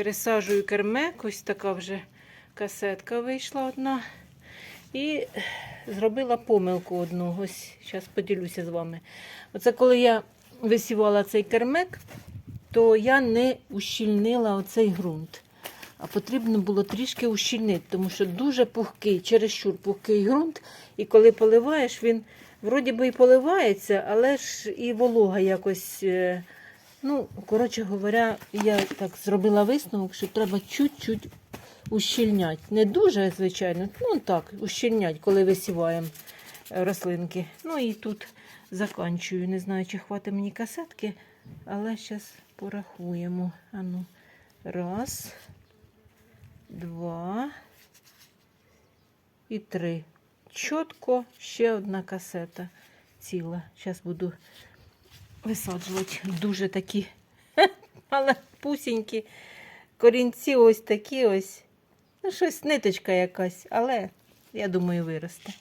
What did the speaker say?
Пересаджую кермек, ось така вже касетка вийшла одна. І зробила помилку одну. Ось зараз поділюся з вами. Оце коли я висівала цей кермек, то я не ущільнила оцей ґрунт. А потрібно було трішки ущільнити, тому що дуже пухкий, чересчур пухкий ґрунт. І коли поливаєш, він вроді би і поливається, але ж і волога якось. Ну, коротше говоря, я так зробила висновок, що треба чуть-чуть ущільняти. Не дуже, звичайно, ну так, ущільняти, коли висіваємо е, рослинки. Ну і тут заканчую. Не знаю, чи хватить мені касетки, але зараз порахуємо. Ану, раз, два і три. Чітко ще одна касета ціла. Зараз буду висаджувати дуже такі, але пусінькі. Корінці ось такі ось. Ну, щось ниточка якась, але я думаю, виросте.